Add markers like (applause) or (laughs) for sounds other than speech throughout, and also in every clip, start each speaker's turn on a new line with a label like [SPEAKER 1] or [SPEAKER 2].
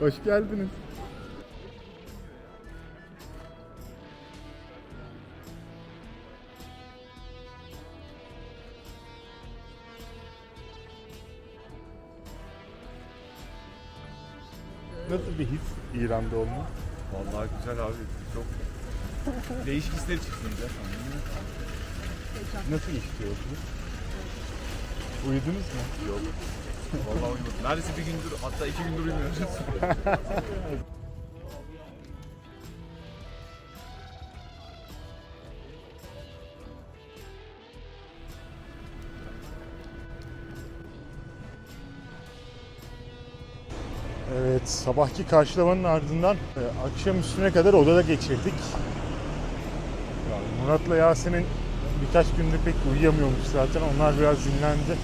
[SPEAKER 1] Hoş geldiniz. İran'da olmak?
[SPEAKER 2] Vallahi güzel abi. Çok değişik hisler içerisindeyiz ya.
[SPEAKER 1] Nasıl işliyorsunuz? Uyudunuz mu?
[SPEAKER 2] Yok. Vallahi uyumadım. Neredeyse bir gündür hatta iki gündür uyumuyoruz. (laughs)
[SPEAKER 1] Evet, sabahki karşılamanın ardından e, akşam üstüne kadar odada geçirdik. Yani Murat'la Yasemin birkaç gündür pek uyuyamıyormuş zaten. Onlar biraz dinlendi.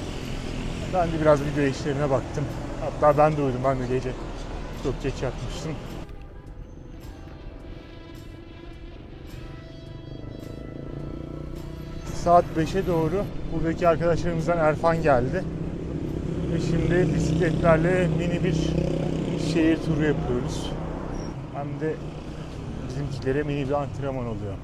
[SPEAKER 1] Ben de biraz video işlerine baktım. Hatta ben de uyudum. Ben de gece çok geç yatmıştım. Saat 5'e doğru buradaki arkadaşlarımızdan Erfan geldi. Ve şimdi bisikletlerle mini bir şehir turu yapıyoruz. Hem de bizimkilere mini bir antrenman oluyor.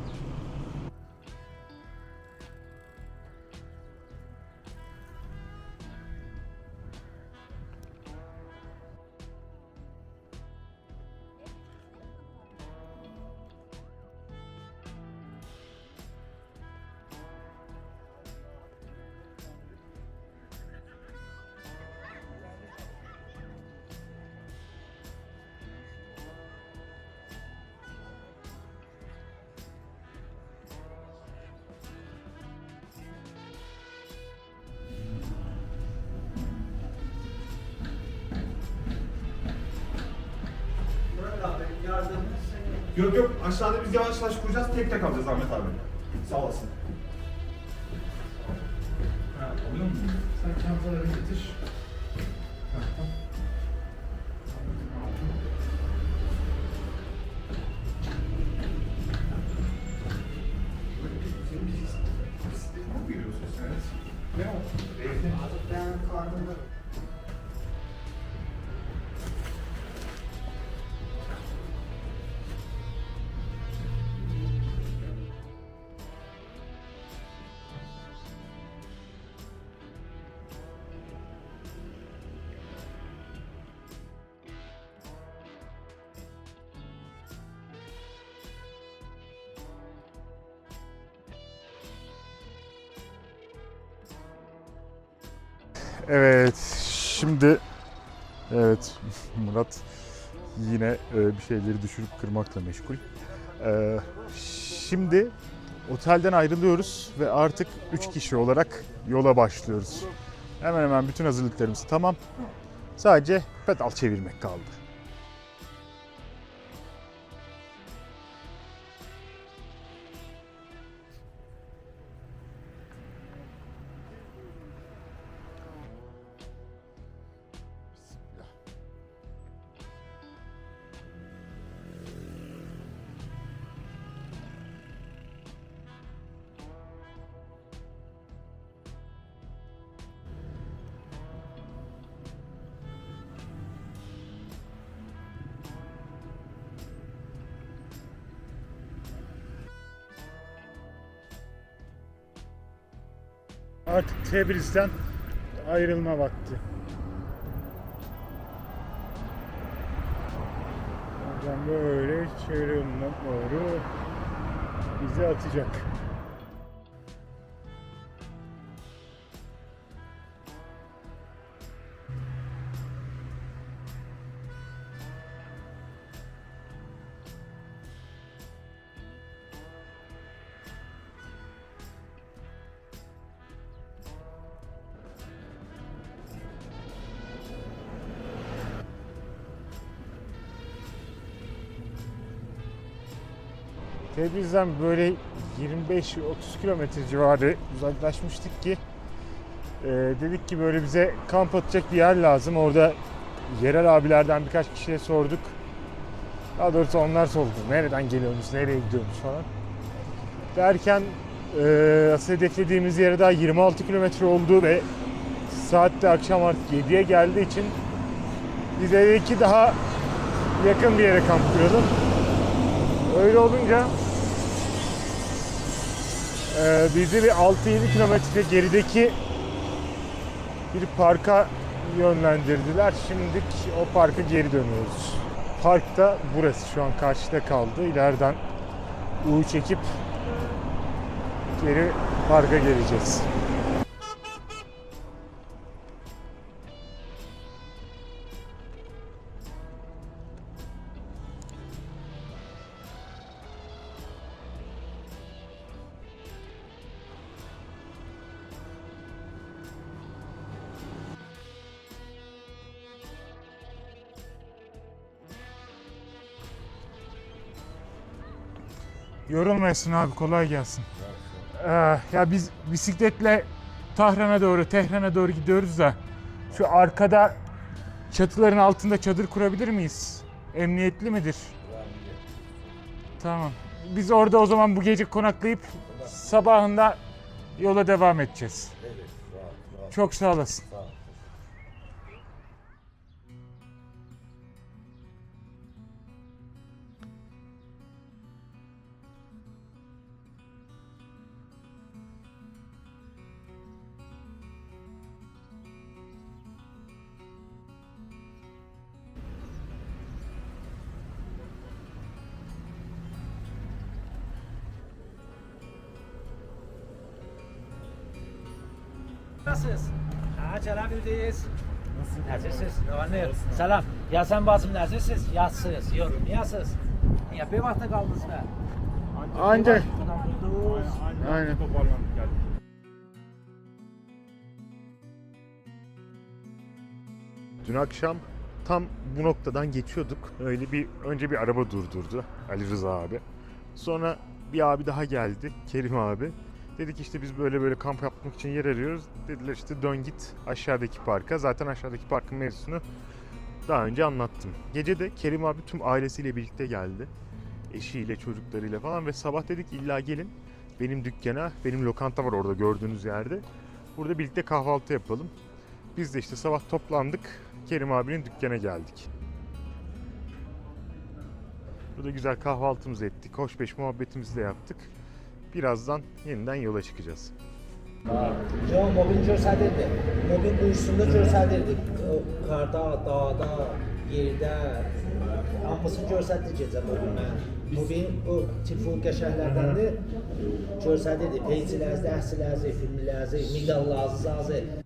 [SPEAKER 3] Yok yok aşağıda biz yavaş yavaş kuracağız tek tek alacağız Ahmet abi. Sağ olasın.
[SPEAKER 1] Evet, şimdi evet (laughs) Murat yine e, bir şeyleri düşürüp kırmakla meşgul. E, şimdi otelden ayrılıyoruz ve artık 3 kişi olarak yola başlıyoruz. Hemen hemen bütün hazırlıklarımız tamam. Sadece pedal çevirmek kaldı. Artık Tebriz'den ayrılma vakti. Oradan böyle çevre doğru bizi atacak. Tebriz'den böyle 25-30 kilometre civarı uzaklaşmıştık ki e, dedik ki böyle bize kamp atacak bir yer lazım. Orada yerel abilerden birkaç kişiye sorduk. Daha doğrusu onlar sordu. Nereden geliyorsunuz, nereye gidiyorsunuz falan. Derken e, asıl hedeflediğimiz yere daha 26 kilometre oldu ve saat de akşam artık 7'ye geldiği için biz dedik ki daha yakın bir yere kamp kuralım. Öyle olunca e, bizi bir 6-7 kilometre gerideki bir parka yönlendirdiler. Şimdilik o parka geri dönüyoruz. Parkta burası şu an karşıda kaldı. İleriden U çekip geri parka geleceğiz. Yorulmayasın abi kolay gelsin. Ee, ya biz bisikletle Tahran'a doğru, Tehran'a doğru gidiyoruz da şu arkada çatıların altında çadır kurabilir miyiz? Emniyetli midir? Tamam. Biz orada o zaman bu gece konaklayıp sabahında yola devam edeceğiz. Çok sağ olasın.
[SPEAKER 4] Nasılsınız? Ha, Celal Bildiyiz. Nasılsınız? Anne, selam. Ya sen basım nasılsınız? Yatsınız. Yorum, yatsınız. Ya bir vakti kaldınız mı?
[SPEAKER 1] Ancak
[SPEAKER 4] buldunuz.
[SPEAKER 1] Aynen.
[SPEAKER 2] Toparlandık geldik.
[SPEAKER 1] Dün akşam tam bu noktadan geçiyorduk. Öyle bir önce bir araba durdurdu Ali Rıza abi. Sonra bir abi daha geldi Kerim abi. Dedik işte biz böyle böyle kamp yapmak için yer arıyoruz. Dediler işte dön git aşağıdaki parka. Zaten aşağıdaki parkın mevzusunu daha önce anlattım. Gece de Kerim abi tüm ailesiyle birlikte geldi. Eşiyle, çocuklarıyla falan ve sabah dedik illa gelin. Benim dükkana, benim lokanta var orada gördüğünüz yerde. Burada birlikte kahvaltı yapalım. Biz de işte sabah toplandık. Kerim abinin dükkana geldik. Burada güzel kahvaltımızı ettik. Hoş beş muhabbetimizi de yaptık. Birazdan yeniden yola çıkacağız.
[SPEAKER 4] Yo, mobil göstərirdi. Mobil quyusunda göstərirdik. O Qarda, dağda, yerdə. Hamısını göstərdi gecə mobil mən. Mobil o telefon qəşənglərdəndir. Göstərirdi. Peyçilərdə, əhsilərdə, filmlərdə, midallardı.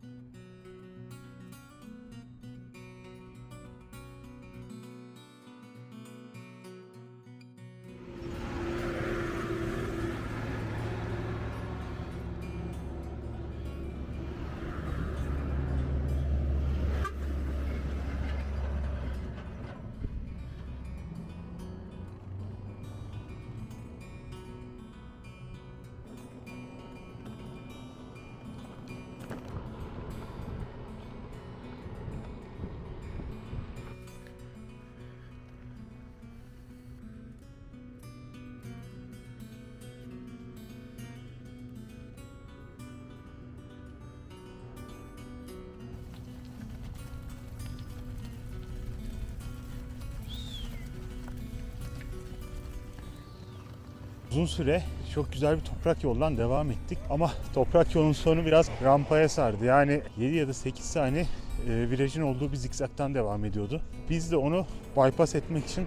[SPEAKER 1] Uzun süre çok güzel bir toprak yoldan devam ettik ama toprak yolun sonu biraz rampaya sardı. Yani 7 ya da 8 saniye e, virajın olduğu bir zikzaktan devam ediyordu. Biz de onu bypass etmek için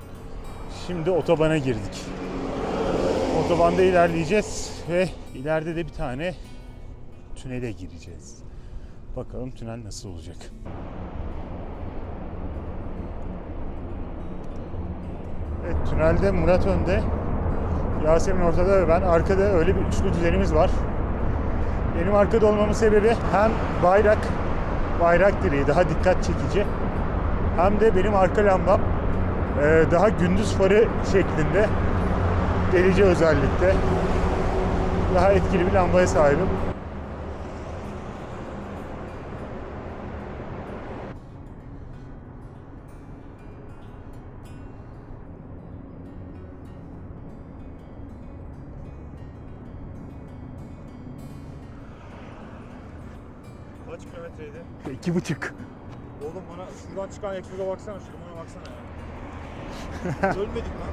[SPEAKER 1] şimdi otobana girdik. Otobanda ilerleyeceğiz ve ileride de bir tane tünele gireceğiz. Bakalım tünel nasıl olacak. Evet tünelde Murat önde, Yasemin ortada ve ben arkada öyle bir üçlü düzenimiz var. Benim arkada olmamın sebebi hem bayrak, bayrak direği daha dikkat çekici hem de benim arka lambam e, daha gündüz farı şeklinde delici özellikte daha etkili bir lambaya sahibim. İki buçuk.
[SPEAKER 2] Oğlum bana şuradan çıkan egzoza baksana, şuraya baksana ya. (laughs) Ölmedik lan.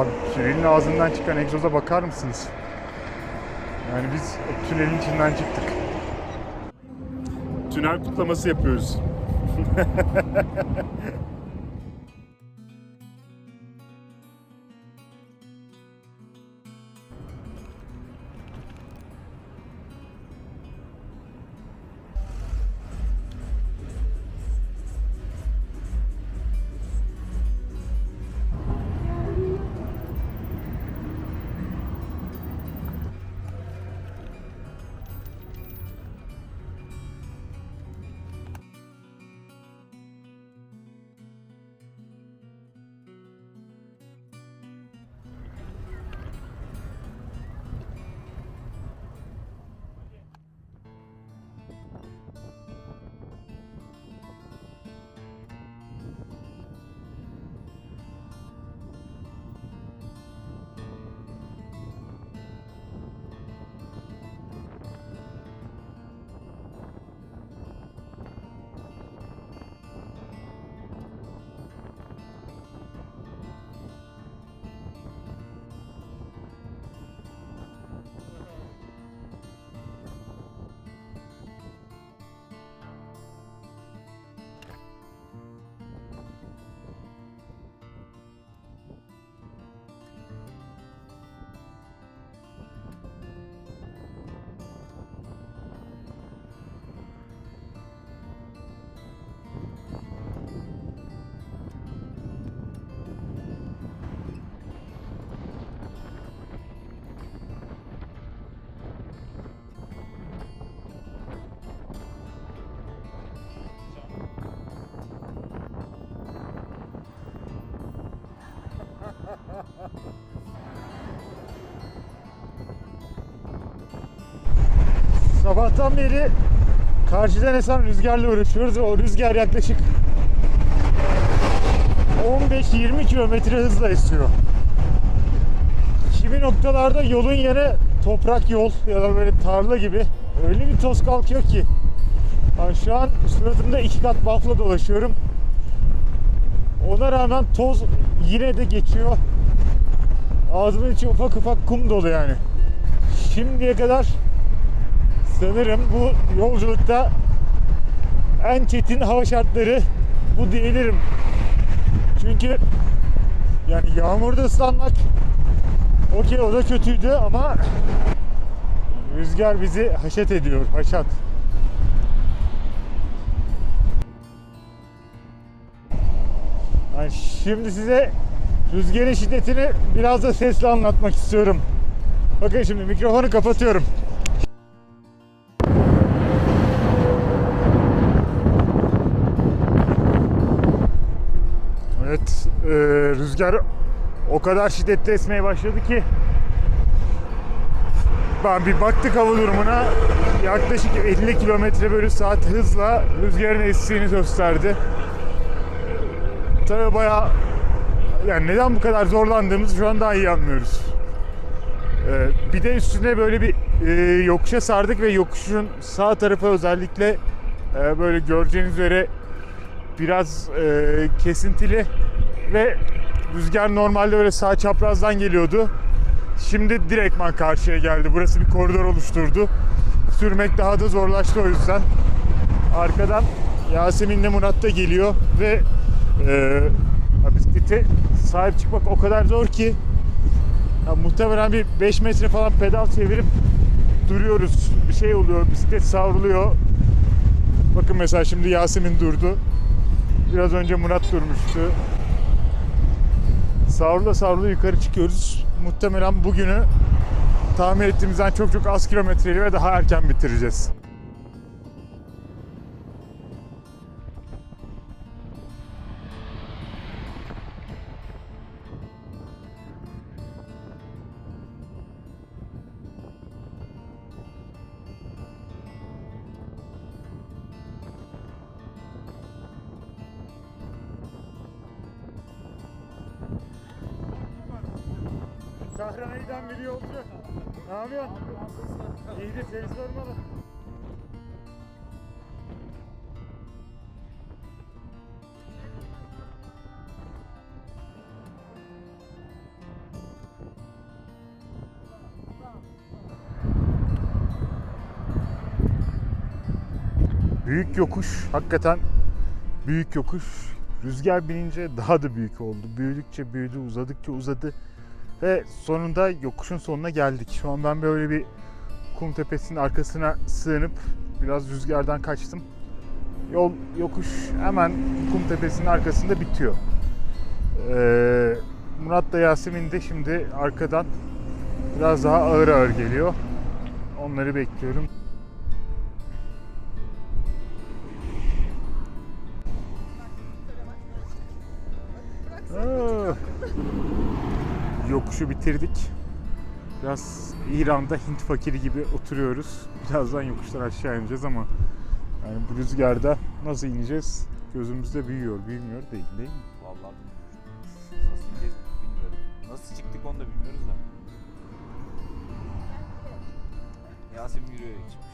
[SPEAKER 1] Abi tünelin ağzından çıkan egzoza bakar mısınız? Yani biz tünelin içinden çıktık. Tünel kutlaması yapıyoruz. (laughs) Sabahtan beri karşıdan esen rüzgarla uğraşıyoruz ve o rüzgar yaklaşık 15-20 kilometre hızla esiyor. Kimi noktalarda yolun yere toprak yol ya da böyle tarla gibi öyle bir toz kalkıyor ki. Yani şu an suratımda iki kat bafla dolaşıyorum. Ona rağmen toz yine de geçiyor. Ağzımın içi ufak ufak kum dolu yani. Şimdiye kadar sanırım bu yolculukta en çetin hava şartları bu diyebilirim. Çünkü yani yağmurda ıslanmak okey o da kötüydü ama rüzgar bizi haşet ediyor, haşat. Yani şimdi size rüzgarın şiddetini biraz da sesle anlatmak istiyorum. Bakın şimdi mikrofonu kapatıyorum. Rüzgar o kadar şiddetli esmeye başladı ki ben bir baktık hava durumuna yaklaşık 50 kilometre bölü saat hızla rüzgarın estiğini gösterdi. Tabii bayağı yani neden bu kadar zorlandığımızı şu an daha iyi anlıyoruz. Ee, bir de üstüne böyle bir e, yokuşa sardık ve yokuşun sağ tarafı özellikle e, böyle göreceğiniz üzere biraz e, kesintili ve rüzgar normalde böyle sağ çaprazdan geliyordu. Şimdi direktman karşıya geldi. Burası bir koridor oluşturdu. Sürmek daha da zorlaştı o yüzden. Arkadan Yasemin'le Murat da geliyor ve e, bisiklete sahip çıkmak o kadar zor ki ya muhtemelen bir 5 metre falan pedal çevirip duruyoruz. Bir şey oluyor, bisiklet savruluyor. Bakın mesela şimdi Yasemin durdu. Biraz önce Murat durmuştu. Savrula savrula yukarı çıkıyoruz. Muhtemelen bugünü tahmin ettiğimizden çok çok az kilometreli ve daha erken bitireceğiz. Kahramaniden biri yolcu. Ne yapıyorsun? İyidir seni sormalı. Büyük yokuş hakikaten büyük yokuş. Rüzgar binince daha da büyük oldu. Büyüdükçe büyüdü, uzadıkça uzadı. Ve sonunda yokuşun sonuna geldik. Şu an ben böyle bir kum tepesinin arkasına sığınıp biraz rüzgardan kaçtım. Yol yokuş hemen kum tepesinin arkasında bitiyor. Ee, Murat da Yasemin de şimdi arkadan biraz daha ağır ağır geliyor. Onları bekliyorum. Ah. Yokuşu bitirdik. Biraz İran'da Hint fakiri gibi oturuyoruz. Birazdan yokuştan aşağı ineceğiz ama yani bu rüzgarda nasıl ineceğiz? Gözümüzde büyüyor, büyümüyor değil değil mi?
[SPEAKER 5] Vallahi. Nasıl ineceğiz bilmiyorum. Nasıl çıktık onu da bilmiyoruz da. Yasemin yürüyerek çıkmış.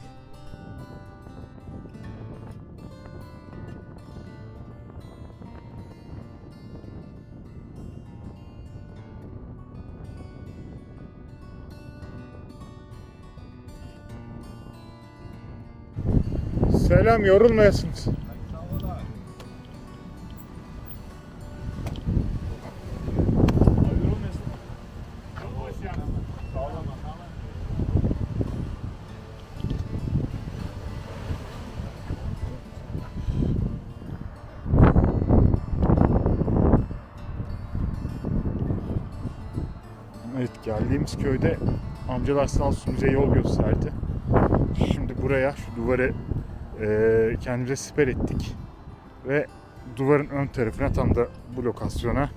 [SPEAKER 1] Selam, yorulmayasınız. Evet geldiğimiz köyde amcalar sağ olsun bize yol gösterdi. Şimdi buraya şu duvarı eee kendimize siper ettik. Ve duvarın ön tarafına tam da bu lokasyona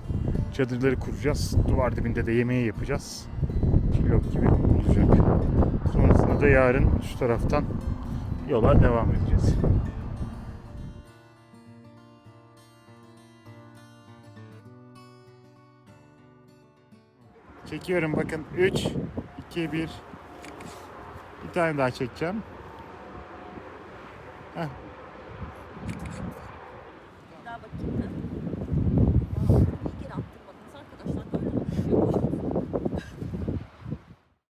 [SPEAKER 1] çadırları kuracağız. Duvar dibinde de yemeği yapacağız. Pilot gibi olacak. Sonrasında da yarın şu taraftan yola devam edeceğiz. Çekiyorum bakın 3 2 1 Bir tane daha çekeceğim.
[SPEAKER 6] Daha